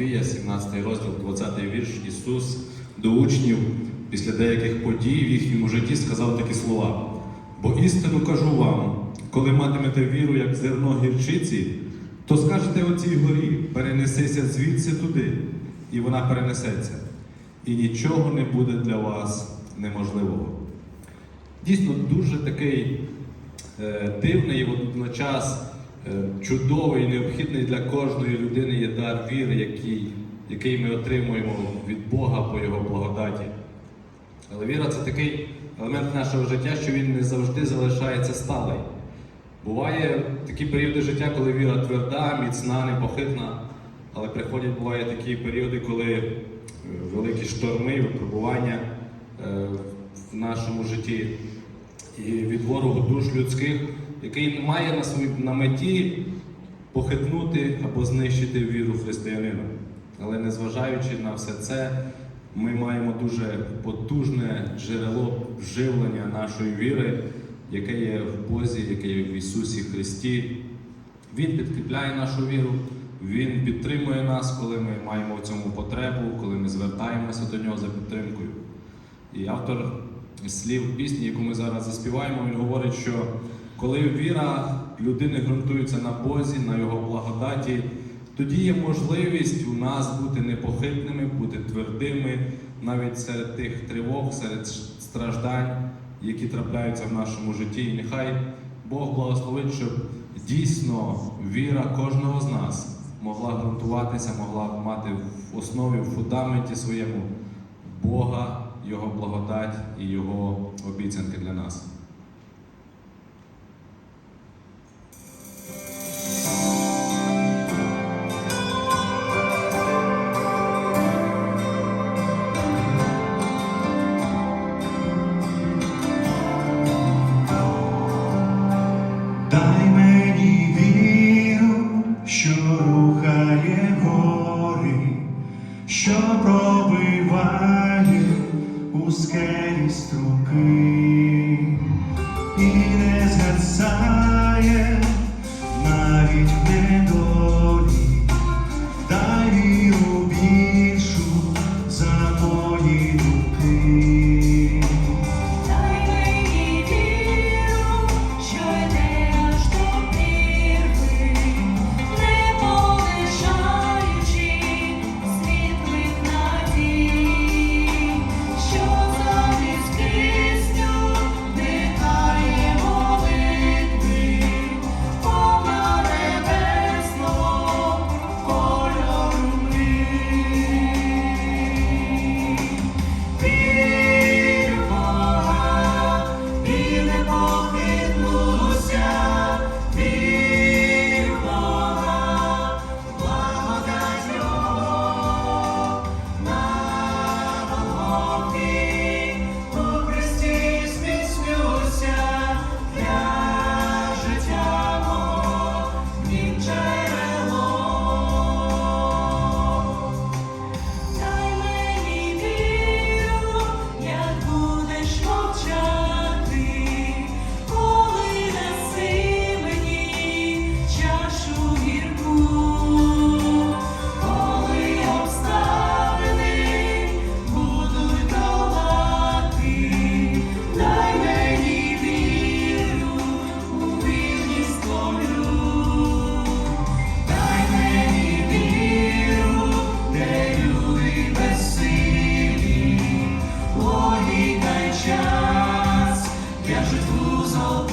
Матфія, 17 розділ, 20 вірш, Ісус до учнів після деяких подій в їхньому житті сказав такі слова. Бо істину кажу вам, коли матимете віру, як зерно гірчиці, то скажете оцій горі, перенесися звідси туди, і вона перенесеться. І нічого не буде для вас неможливого. Дійсно, дуже такий е, дивний і водночас е, чудовий, необхідний для кожної людини є дар віри, який, який ми отримуємо від Бога по Його благодаті. Але віра це такий елемент нашого життя, що він не завжди залишається сталий. Буває такі періоди життя, коли віра тверда, міцна, непохитна, але приходять буває такі періоди, коли е, великі шторми, випробування е, в нашому житті і від ворогу душ людських, який має на свої на меті похитнути або знищити віру християнина. Але незважаючи на все це, ми маємо дуже потужне джерело вживлення нашої віри, яке є в Бозі, яке є в Ісусі Христі. Він підкріпляє нашу віру, Він підтримує нас, коли ми маємо в цьому потребу, коли ми звертаємося до нього за підтримкою. І автор слів пісні, яку ми зараз заспіваємо, він говорить, що коли віра людини ґрунтується на Бозі, на його благодаті, тоді є можливість у нас бути непохитними, бути твердими навіть серед тих тривог, серед страждань, які трапляються в нашому житті. І нехай Бог благословить, щоб дійсно віра кожного з нас могла ґрунтуватися, могла мати в основі, в фундаменті своєму Бога, Його благодать і Його обіцянки для нас. побиває у скелі струки і не згасає навіть в. час. Держит в узол